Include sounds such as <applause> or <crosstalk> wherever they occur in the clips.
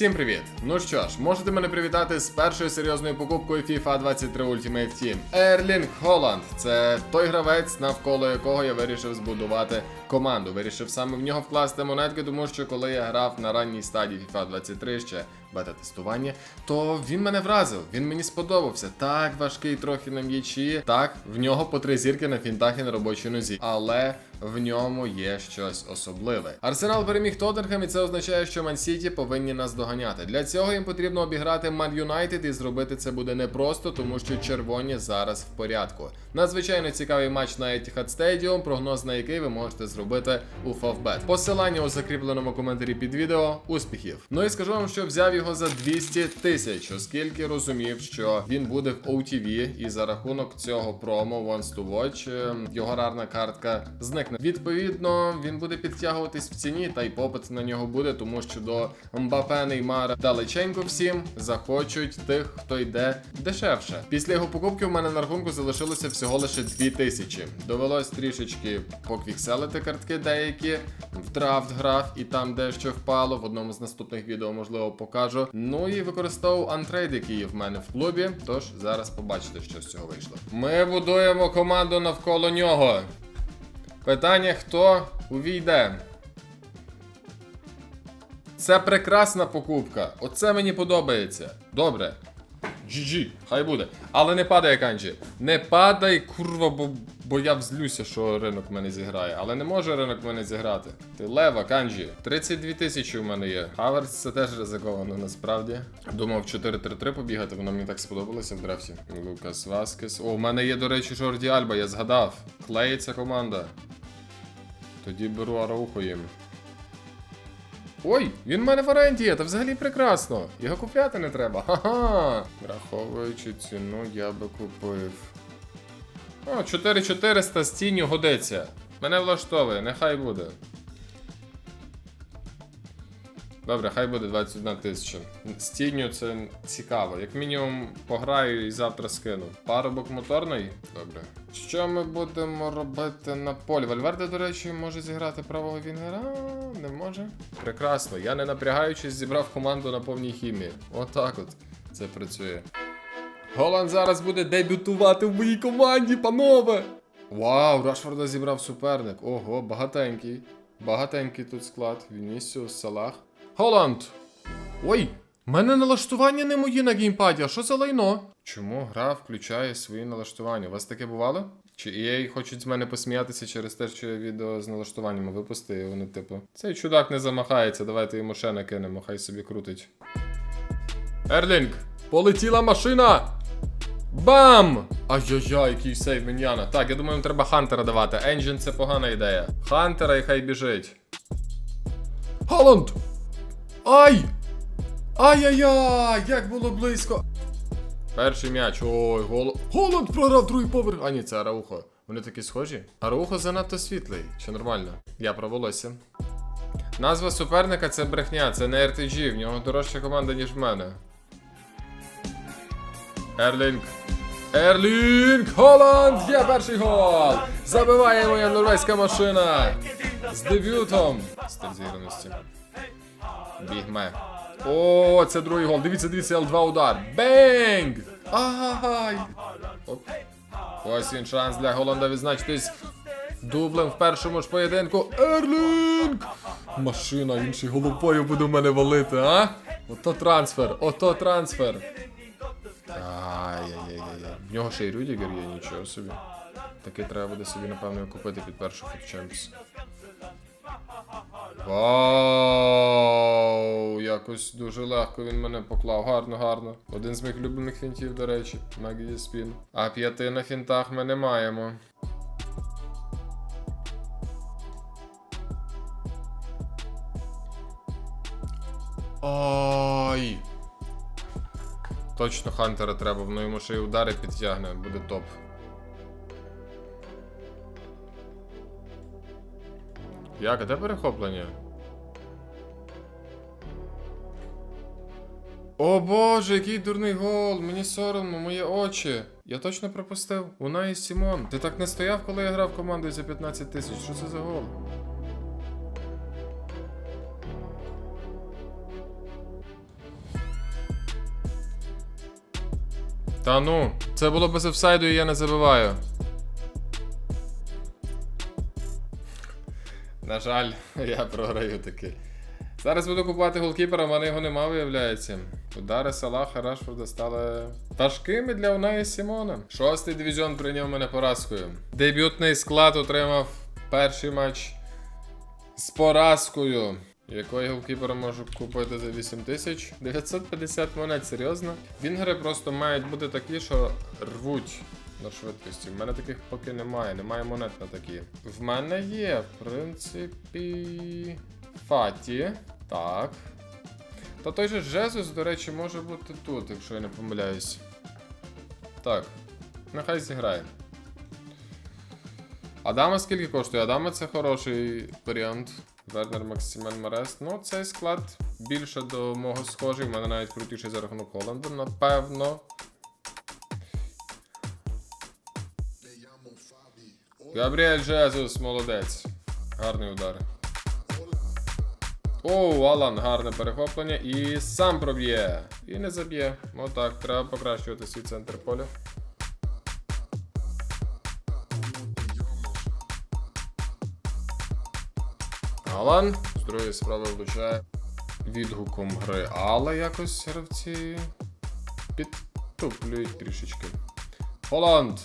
Всім привіт! Ну що ж, можете мене привітати з першою серйозною покупкою FIFA 23 Ultimate Team. Ерлінг Холланд. Це той гравець, навколо якого я вирішив збудувати команду. Вирішив саме в нього вкласти монетки, тому що коли я грав на ранній стадії FIFA 23 ще бета-тестування, то він мене вразив, він мені сподобався. Так, важкий трохи на м'ячі. Так, в нього по три зірки на фінтах і на робочій нозі. Але в ньому є щось особливе. Арсенал переміг Тоттенхем, і це означає, що Ман Сіті повинні нас доганяти. Для цього їм потрібно обіграти Ман Юнайтед, і зробити це буде непросто, тому що червоні зараз в порядку. Надзвичайно цікавий матч на Etihad Stadium, прогноз на який ви можете зробити у Favbet. Посилання у закріпленому коментарі під відео. Успіхів! Ну і скажу вам, що взяв його за 200 тисяч, оскільки розумів, що він буде в OTV, і за рахунок цього промо Once to Watch е, його рарна картка зникне. Відповідно, він буде підтягуватись в ціні, та й попит на нього буде, тому що до Мбапе, Неймара далеченько всім захочуть тих, хто йде дешевше. Після його покупки в мене на рахунку залишилося всього лише 2000. Довелось трішечки поквікселити картки деякі, в драфт грав і там дещо впало. В одному з наступних відео, можливо, покажу. Ну і використовував антрейд, який в мене в клубі. Тож зараз побачите, що з цього вийшло. Ми будуємо команду навколо нього. Питання, хто увійде? Це прекрасна покупка. Оце мені подобається. Добре. GG, хай буде. Але не падай, Канджі. Не падай, курва, бо, бо я взлюся, що ринок в мене зіграє. Але не може ринок в мене зіграти. Ти лева, Канджі. 32 тисячі у мене є. Хаверс це теж ризиковано насправді. Думав 4-3-3 побігати, воно мені так сподобалося в драфті. Лукас Васкес. О, у мене є, до речі, Жорді Альба, я згадав. Клеїться команда. Тоді беру Арауху їм. Ой, він в мене в оренді є, та взагалі прекрасно. Його купляти не треба. Ха-ха. Враховуючи ціну, я би купив. О, 4400 з тінню годиться. Мене влаштовує, нехай буде. Добре, хай буде 21 тисяча. З тінню це цікаво. Як мінімум пограю і завтра скину. Парубок моторний? Добре. Що ми будемо робити на полі? Вальверде, до речі, може зіграти правого вінгера? Не може. Прекрасно. Я не напрягаючись зібрав команду на повній хімії. Отак от це працює. Голланд зараз буде дебютувати в моїй команді, панове! Вау, Рашфорда зібрав суперник. Ого, багатенький. Багатенький тут склад. Вінісіус, Салах. Голланд! Ой! мене налаштування не мої на геймпаді, а що за лайно? Чому гра включає свої налаштування? У вас таке бувало? Чи EA хочуть з мене посміятися через те, що я відео з налаштуваннями випустив, і вони, типу, цей чудак не замахається, давайте йому ще накинемо, хай собі крутить. Ерлінг! Полетіла машина! Бам! Ай-яй-яй, який сейв міньяна. Так, я думаю, їм треба Хантера давати. Енджин це погана ідея. Хантера і хай біжить. Голланд! Ай! Ай-яй-яй! Як було близько! Перший м'яч. Ой, гол... Голланд програв другий поверх. А ні, це Араухо. Вони такі схожі? Араухо занадто світлий. Чи нормально? Я про волосся. Назва суперника це брехня, це не RTG, в нього дорожча команда, ніж в мене. Ерлінг. Ерлінг! Холланд! Є перший гол! Забиває моя норвезька машина! З дебютом! Стиль зіграності. Бігме. О, це другий гол. Дивіться, дивіться, Л2 удар. Бенг! Ай! Ось він шанс для Голланда відзначитись дублем в першому ж поєдинку. Ерлінг! Машина, інший головою буде в мене валити, а? Ото трансфер, ото трансфер. Ай-яй-яй-яй. В нього ще й Рюдігер є, нічого собі. Таки треба буде собі, напевно, купити під першу Champs. Вау! Якось дуже легко він мене поклав. Гарно, гарно. Один з моїх улюблених фінтів, до речі, Магії Спін. А п'яти на фінтах ми не маємо. Ай! Точно Хантера треба, воно йому ще й удари підтягне, буде топ. Як, а де перехоплення? О боже, який дурний гол! Мені соромно, мої очі. Я точно пропустив. Унай Сімон. Ти так не стояв, коли я грав командою за 15 тисяч. Що це за гол? Та ну, це було без офсайду і я не забиваю. На жаль, <laughs> я програю таки. Зараз буду купувати голкіпера, в мене його нема, виявляється. Удари Салаха Рашфорда стали важкими для Унаї Сімона. Шостий дивізіон прийняв мене поразкою. Дебютний склад отримав перший матч з поразкою. Якої голкіпера можу купити за 8 950 монет, серйозно? Вінгери просто мають бути такі, що рвуть на швидкості. В мене таких поки немає, немає монет на такі. В мене є, в принципі. Фаті. Так. Та той же Жезус, до речі, може бути тут, якщо я не помиляюсь. Так. Нехай зіграє. Адама скільки коштує? Адама це хороший варіант. Вернер Максимен Марес. Ну, цей склад більше до мого схожий. В мене навіть крутіший за рахунок Холланда, напевно. Габріель Жезус, молодець. Гарний удар. Оу, Алан, гарне перехоплення. І сам проб'є. І не заб'є. Отак, треба покращувати свій центр поля. Алан з другої справи влучає відгуком гри, але якось гравці підтуплюють трішечки. Холланд!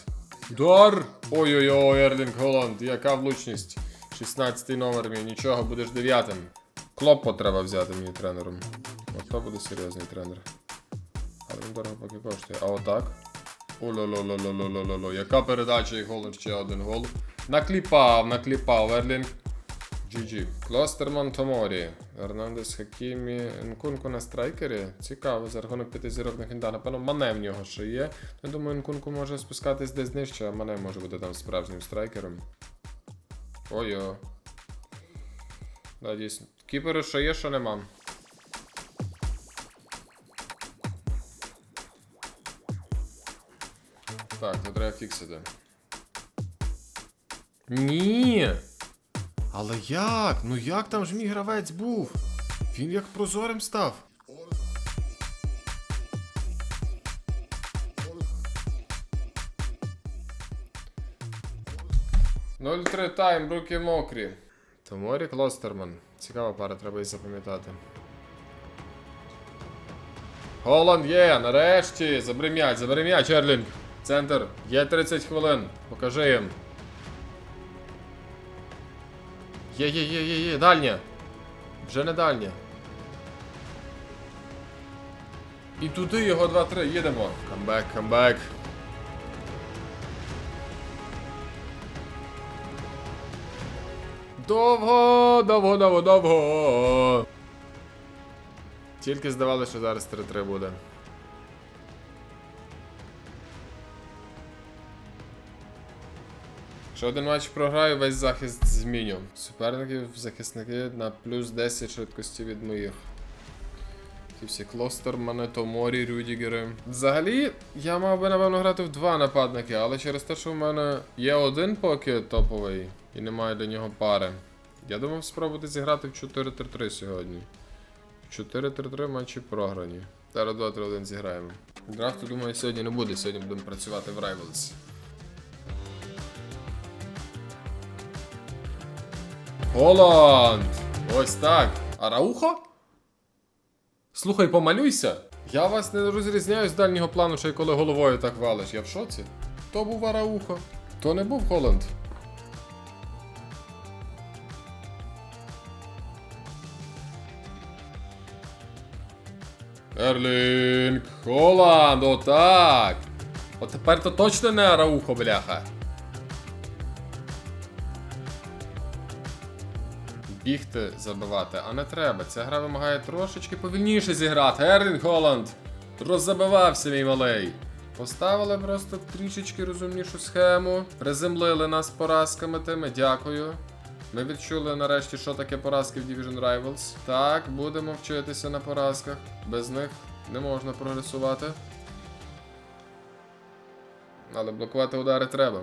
Удар! Ой-ой-ой, Ерлінг Холланд, яка влучність. 16 номер мій, нічого, будеш дев'ятим. Клоппо треба взяти мені тренером. Ото буде серйозний тренер. Але він дорого поки коштує. А отак. О-ло-ло-ло-ло-ло-ло-ло. Яка передача і гол, ще один гол. Накліпав, накліпав Ерлінг. GG. Клостерман Томорі. Ернандес Хакімі. Нкунку на страйкері. Цікаво, за рахунок п'яти зірок на хінда. Напевно, мане в нього ще є. Я думаю, Нкунку може спускатись десь нижче, а мане може бути там справжнім страйкером. Ой-о. Да, дійсно. Кіпери що є, що нема. Так, то треба фіксити. Ні. Але як? Ну як там ж мій гравець був? Він як прозорим став. Ноль три тайм, руки мокрі. Томорі Клостерман. Цікава пара, треба її запам'ятати. Голланд є, нарешті! Забери м'яч, забери м'яч, Ерлінг. Центр. Є 30 хвилин. Покажи їм. Є, є, є, є, є, дальня. Вже не дальня. І туди його 2-3, їдемо. Камбек, камбек. Довго, довго, довго, довго. Тільки здавалося, що зараз 3-3 буде. Ще один матч програю, весь захист зміню. Суперників захисники на плюс 10 швидкості від моїх. Ті всі Клостермани, Томорі, Рюдігери. Взагалі, я мав би, напевно, грати в два нападники, але через те, що в мене є один поки топовий і немає до нього пари. Я думав спробувати зіграти в 4-3-3 сьогодні. 4-3-3 матчі програні. Зараз 2-3-1 зіграємо. Драфту, думаю, сьогодні не буде, сьогодні будемо працювати в Rivals. Голланд! Ось так. Араухо? Слухай, помалюйся. Я вас не розрізняю з дальнього плану, ще й коли головою так валиш. Я в шоці. То був Араухо. То не був Голланд. Ерлінг Холланд, отак. От тепер то точно не Араухо, бляха. Бігти, забивати, а не треба. Ця гра вимагає трошечки повільніше зіграти. Ерлінг Холланд роззабивався, мій малий. Поставили просто трішечки розумнішу схему, приземлили нас поразками тими, дякую. Ми відчули нарешті, що таке поразки в Division Rivals. Так, будемо вчитися на поразках. Без них не можна прогресувати. Але блокувати удари треба.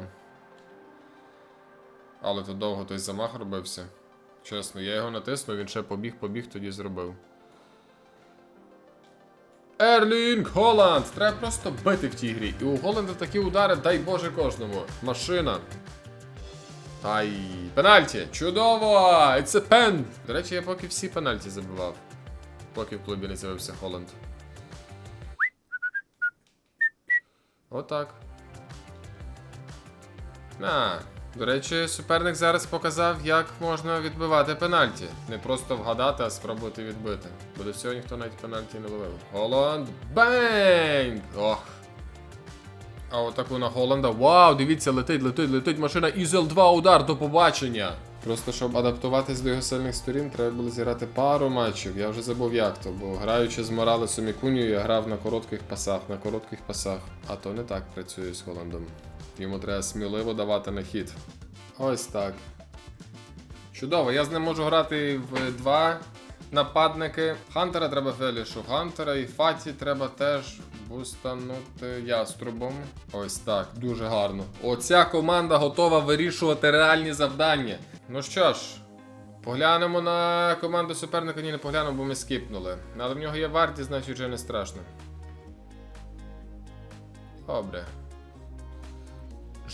Але тут довго той замах робився. Чесно, я його натиснув, він ще побіг, побіг, тоді зробив. Ерлінг Голланд! Треба просто бити в тій грі. І у Голланда такі удари, дай Боже кожному. Машина. Ай, пенальті! Чудово! It's a pen! До речі, я поки всі пенальті забивав. Поки в клубі не з'явився Холланд. Отак. На. До речі, суперник зараз показав, як можна відбивати пенальті. Не просто вгадати, а спробувати відбити. Бо до цього ніхто навіть пенальті не ловив. Голланд. Бенг! Ох. А отаку на Голланда. Вау, дивіться, летить, летить, летить машина. Ізел 2 удар, до побачення. Просто щоб адаптуватись до його сильних сторін, треба було зіграти пару матчів. Я вже забув як то, бо граючи з Моралесом і Кунію, я грав на коротких пасах, на коротких пасах. А то не так працює з Голландом. Йому треба сміливо давати на хід. Ось так. Чудово, я з ним можу грати в два нападники. Хантера треба фелішу. Хантера і Фаті треба теж бустанути яструбом. Ось так, дуже гарно. Оця команда готова вирішувати реальні завдання. Ну що ж, поглянемо на команду суперника. Ні, не поглянемо, бо ми скіпнули. Але в нього є вартість, значить вже не страшно. Добре.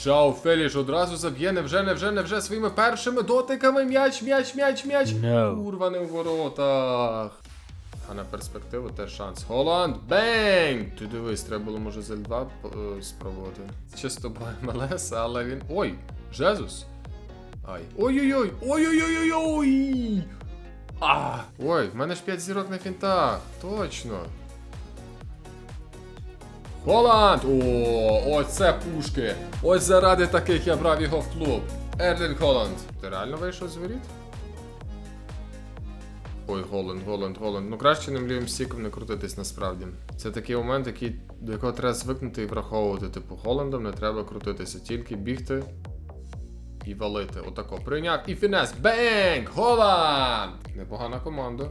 Жао Феліш одразу заб'є, невже, невже, невже своїми першими дотиками м'яч, м'яч, м'яч, м'яч. No. Курва не в воротах. А на перспективу теж шанс. Голланд, бенг! Ти дивись, треба було може з L2 е, спробувати. Чисто бо <laughs> МЛС, але він. Ой! Жезус! Ай. Ой-ой-ой! Ой-ой-ой-ой! А! Ой, в мене ж 5 зірок на фінтах. Точно. Холланд! О, оце пушки! Ось заради таких я брав його в клуб. Ерлін Холланд. Ти реально вийшов з? Ой, Голланд, Голланд, Голланд. Ну краще ним лівим стіком не крутитись насправді. Це такий момент, який, до якого треба звикнути і враховувати. Типу, Голландом не треба крутитися, тільки бігти і валити. Отако. Прийняв і фінес. Бенг! Голланд! Непогана команда.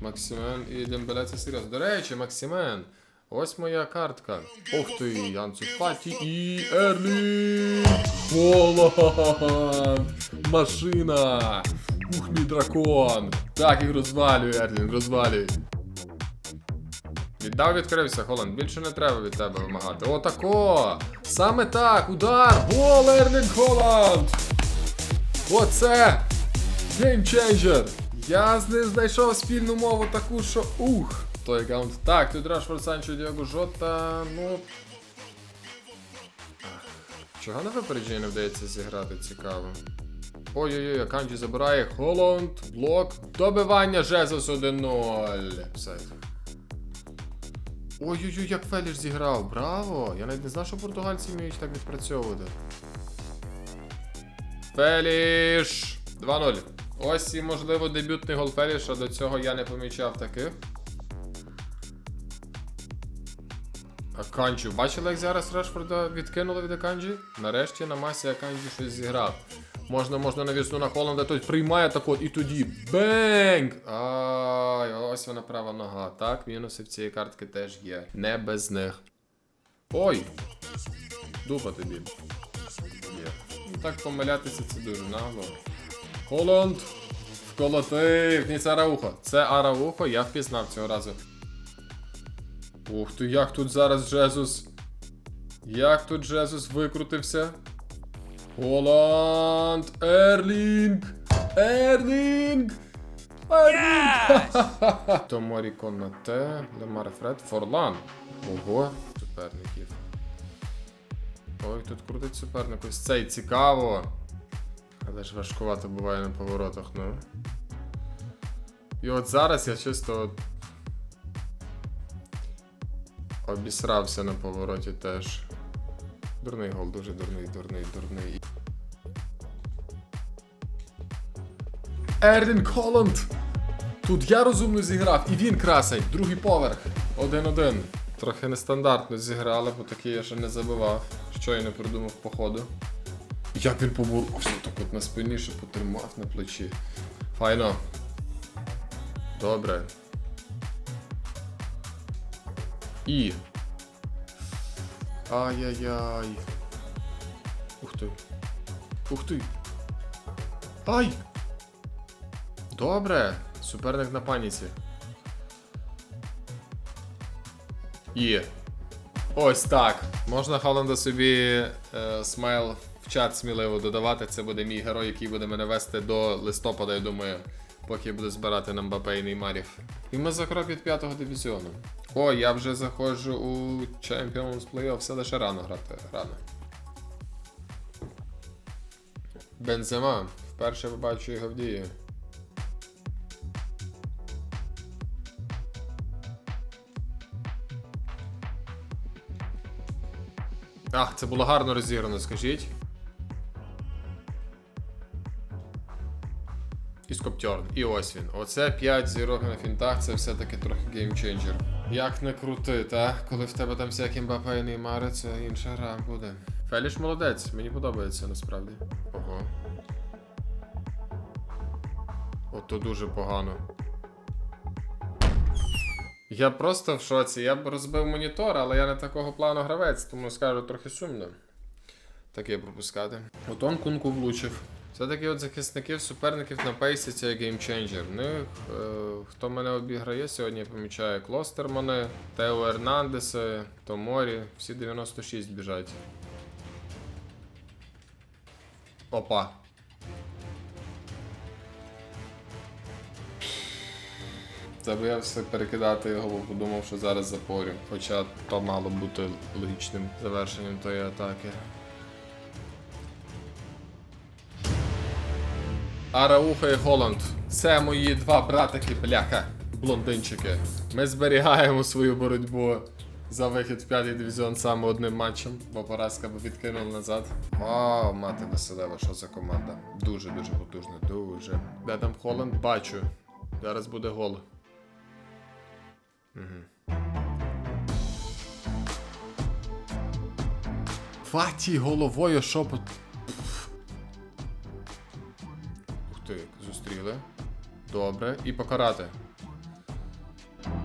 Максимен і Дембеле це серйозно. До речі, Максимен. Ось моя картка. Ох ти, Янцу Фаті і Ерлі. Голланд! Машина! Ух, мій дракон! Так, їх розвалюй, Ерлін, розвалюй. Віддав, відкрився, Холланд. Більше не треба від тебе вимагати. Отако! Саме так! Удар! Гол, Ерлін Холланд! Оце! Геймченджер! Я з ним знайшов спільну мову таку, що ух! Той аккаунт. Так, тут Рашфорд Санчо Діаго Жота, ну. Чого на випередження не вдається зіграти, цікаво. Ой-ой-ой, Канджі забирає Холланд, блок, добивання Жезус 1-0. Офсайд. Ой-ой-ой, як Феліш зіграв, браво! Я навіть не знав, що португальці вміють так відпрацьовувати. Феліш! 2-0. Ось і, можливо, дебютний гол Феліша, до цього я не помічав таких. Аканджі. Бачили, як зараз Решфорда відкинули від Аканджі? Нарешті на масі Аканджі щось зіграв. Можна, можна навісну на Холланда, той приймає так от і тоді. Бенг! Ай, ось вона права нога. Так, мінуси в цієї картки теж є. Не без них. Ой! Дупа тобі. Є. Так помилятися це дуже нагло. Холланд! Вколотив! Ні, це Араухо. Це Араухо, я впізнав цього разу. Ух ти, як тут зараз Джезус. Як тут Джезус викрутився? Голланд! Ерлінг! Ерлінг! Ерлінг! Томорі Конате, Лемар Фред, Форлан. Ого, суперників. Ой, тут крутить суперник. Ось цей цікаво. Але ж важкувато буває на поворотах, ну. І от зараз я чисто Обісрався на повороті теж. Дурний гол, дуже дурний, дурний, дурний. Ерлін Холланд! Тут я розумно зіграв, і він красень. Другий поверх. Один-один. Трохи нестандартно зіграли, бо такий я ще не забивав. Що я не придумав по ходу. Як він поборовся так от на спині, що потримав на плечі. Файно. Добре. І. Ай-яй-яй. Ух ти. Ух ти. Ай! Добре. Суперник на паніці. І. Ось так. Можна Холланда собі е, смайл в чат сміливо додавати. Це буде мій герой, який буде мене вести до листопада, я думаю, поки буде збирати на Мбапе і Неймарів. І ми за крок від п'ятого дивізіону. О, я вже заходжу у Champions Playoff, все лише рано грати. Рано. Бензема. Вперше побачу його в дії. Ах, це було гарно розіграно, скажіть. І Скоптьорн. І ось він. Оце 5 зірок на фінтах, це все-таки трохи геймченджер. Як не крути, та? Коли в тебе там всякі Мбапе і Неймари, це інша гра буде. Феліш молодець, мені подобається насправді. Ого. Ото дуже погано. Я просто в шоці. Я б розбив монітор, але я не такого плану гравець, тому скажу трохи сумно. Таке пропускати. От он кунку влучив. Все-таки от захисників суперників на пейсі це геймченджер. Е, хто мене обіграє сьогодні, я помічаю Клостермани, Тео Ернандеси, Томорі, всі 96 біжать. Опа. Забоявся перекидати його, бо подумав, що зараз запорю. Хоча то мало бути логічним завершенням тої атаки. Арауха і Голланд. Це мої два братики, бляха, блондинчики. Ми зберігаємо свою боротьбу за вихід в п'ятий дивізіон саме одним матчем, бо поразка би відкинула назад. Вау, мати Василева, що за команда? Дуже-дуже потужна, дуже. Де там Холланд? Бачу. Зараз буде гол. Фаті головою шопот. Ти, зустріли. Добре. І покарати.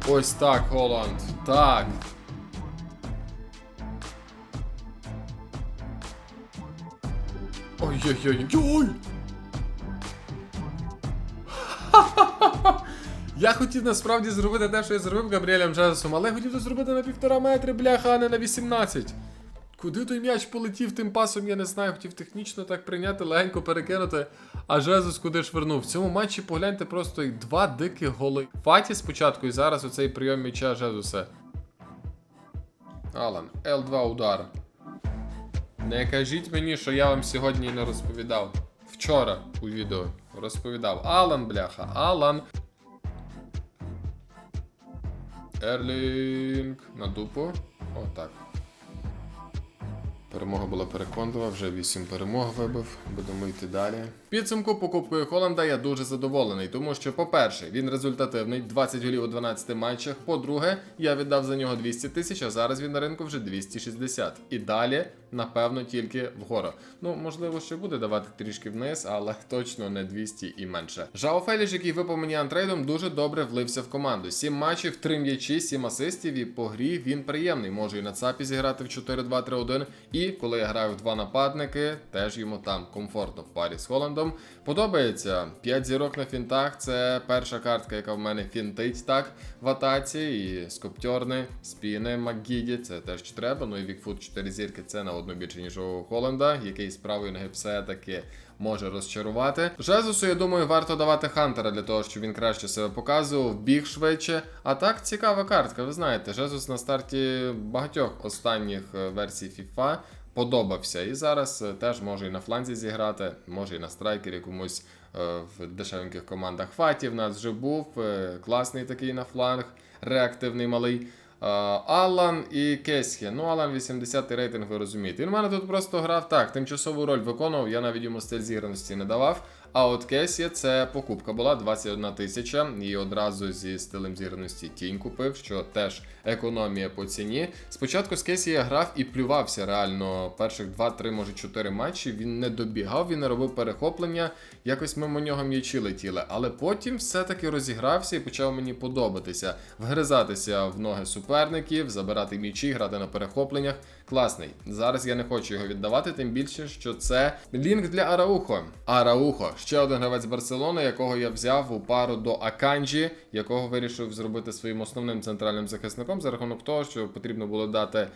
Ось так, Холланд. Так. Ой-ой-ой-ой! <laughs> Я хотів насправді зробити те, що я зробив Габріелем Джезусом, але я хотів це зробити на півтора метри, бляха, а не на 18. Куди той м'яч полетів тим пасом, я не знаю. Хотів технічно так прийняти, легенько перекинути. А Жезус куди швирнув. В цьому матчі погляньте просто два диких голи. Фаті спочатку і зараз оцей прийом м'яча Жезуса. Алан, Л2 удар. Не кажіть мені, що я вам сьогодні не розповідав. Вчора у відео розповідав. Алан, бляха, Алан. Ерлінг на дупу. Отак. Перемога була переконлива, вже 8 перемог вибив. Будемо йти далі. Підсумку покупкою Холланда я дуже задоволений, тому що, по-перше, він результативний, 20 голів у 12 матчах. По-друге, я віддав за нього 200 тисяч, а зараз він на ринку вже 260. І далі, напевно, тільки вгору. Ну, можливо, ще буде давати трішки вниз, але <laughs> точно не 200 і менше. Жао Феліш, який випав мені антрейдом, дуже добре влився в команду. 7 матчів, 3 м'ячі, 7 асистів, і по грі він приємний. Може і на ЦАПі зіграти в 4-2-3-1. І коли я граю в два нападники, теж йому там комфортно в парі з Холландом. Подобається 5 зірок на фінтах. Це перша картка, яка в мене фінтить так в атаці. І скоптьорни, спіни, Макгіді, це теж треба. Ну і Вікфут 4 зірки це на одну більше, ніж у Холланда, який з правої ноги все-таки може розчарувати. Жезусу, я думаю, варто давати Хантера для того, щоб він краще себе показував, біг швидше. А так цікава картка. Ви знаєте, Жезус на старті багатьох останніх е, версій FIFA подобався. І зараз е, теж може і на фланзі зіграти, може і на страйкері комусь е, в дешевеньких командах Фаті. В нас вже був класний такий на фланг, реактивний малий. Е, Алан і Кесхі. Ну, Алан 80 рейтинг, ви розумієте. Він в мене тут просто грав так, тимчасову роль виконував, я навіть йому стиль зіграності не давав. А от Кесі це покупка була 21 тисяча. І одразу зі стилем зіграності тінь купив, що теж економія по ціні. Спочатку з Кесі я грав і плювався реально перших 2-3, може 4 матчі. Він не добігав, він не робив перехоплення. Якось мимо нього м'ячі летіли. Але потім все-таки розігрався і почав мені подобатися. Вгризатися в ноги суперників, забирати м'ячі, грати на перехопленнях. Класний. Зараз я не хочу його віддавати, тим більше, що це лінк для Араухо. Араухо ще один гравець Барселони, якого я взяв у пару до Аканджі, якого вирішив зробити своїм основним центральним захисником за рахунок того, що потрібно було дати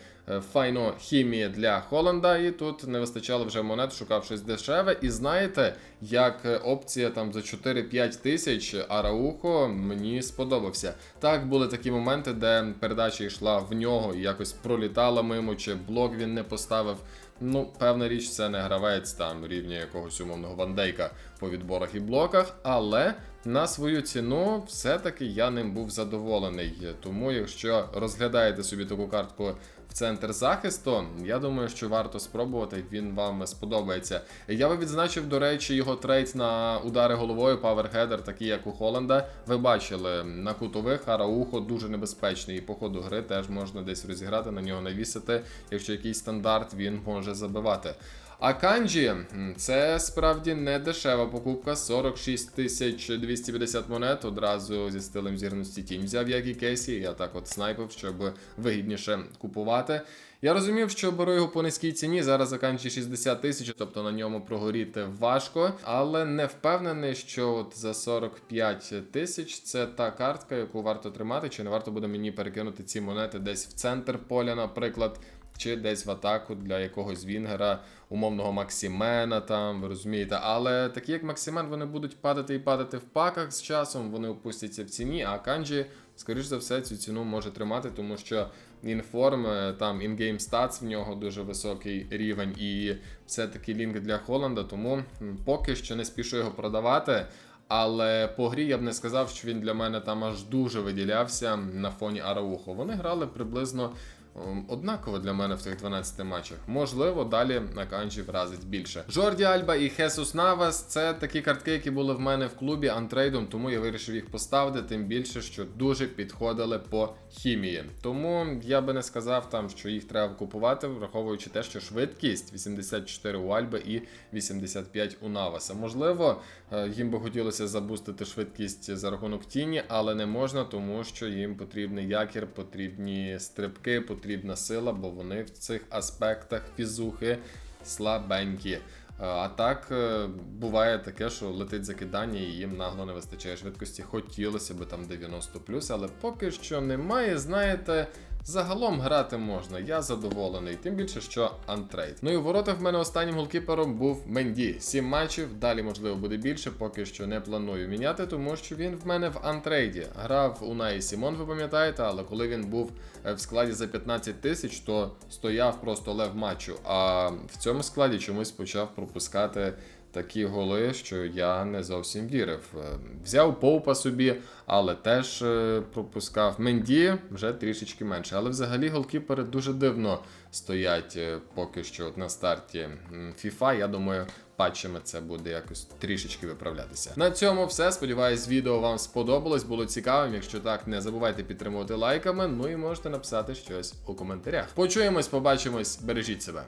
файну файно хімії для Холланда, і тут не вистачало вже монет, шукав щось дешеве. І знаєте, як е, опція там за 4-5 тисяч Араухо мені сподобався. Так були такі моменти, де передача йшла в нього і якось пролітала мимо, чи блок він не поставив. Ну, певна річ, це не гравець там рівня якогось умовного вандейка по відборах і блоках, але на свою ціну все-таки я ним був задоволений. Тому, якщо розглядаєте собі таку картку в центр захисту, я думаю, що варто спробувати, він вам сподобається. Я би відзначив, до речі, його трейд на удари головою, паверхедер, такі як у Холланда. Ви бачили на кутових Араухо дуже небезпечний. І по ходу гри теж можна десь розіграти, на нього навісити. Якщо якийсь стандарт, він може забивати. А Канджі це справді не дешева покупка. 46 тисяч 250 монет. Одразу зі стилем зірності тінь взяв, як і Кейсі. Я так от снайпив, щоб вигідніше купувати. Я розумів, що беру його по низькій ціні. Зараз за Канджі 60 тисяч, тобто на ньому прогоріти важко. Але не впевнений, що от за 45 тисяч це та картка, яку варто тримати, чи не варто буде мені перекинути ці монети десь в центр поля, наприклад чи десь в атаку для якогось Вінгера, умовного Максімена, там, ви розумієте. Але такі як Максимен, вони будуть падати і падати в паках з часом, вони опустяться в ціні, а Канджі, скоріш за все, цю ціну може тримати, тому що інформ, е, там інгейм статс в нього дуже високий рівень, і все-таки лінк для Холланда, тому поки що не спішу його продавати. Але по грі я б не сказав, що він для мене там аж дуже виділявся на фоні Араухо. Вони грали приблизно однаково для мене в тих 12 матчах. Можливо, далі на канджі вразить більше. Жорді Альба і Хесус Навас це такі картки, які були в мене в клубі антрейдом, тому я вирішив їх поставити, тим більше, що дуже підходили по хімії. Тому я би не сказав там, що їх треба купувати, враховуючи те, що швидкість 84 у Альби і 85 у Наваса. Можливо, е, їм би хотілося забустити швидкість за рахунок тіні, але не можна, тому що їм потрібний якір, потрібні стрибки, потрібна сила, бо вони в цих аспектах фізухи слабенькі. Е, А так е, буває таке, що летить закидання і їм нагло не вистачає швидкості. Хотілося б там 90 але поки що немає. Знаєте, загалом грати можна. Я задоволений, тим більше, що антрейд. Ну і в воротах в мене останнім голкіпером був Менді. Сім матчів. Далі можливо буде більше. Поки що не планую міняти, тому що він в мене в антрейді. Грав у Наї Сімон, ви пам'ятаєте, але коли він був е, в складі за 15 тисяч, то стояв просто лев матчу. А в цьому складі чомусь почав пропускати. Такі голи, що я не зовсім вірив. Е, Взяв Поупа собі, але теж е, пропускав. Менді вже трішечки менше. Але взагалі голкіпери дуже дивно стоять е, поки що на старті FIFA. Я думаю, патчами це буде якось трішечки виправлятися. На цьому все. Сподіваюсь, відео вам сподобалось, було цікавим. Якщо так, не забувайте підтримувати лайками. Ну і можете написати щось у коментарях. Почуємось, побачимось, бережіть себе.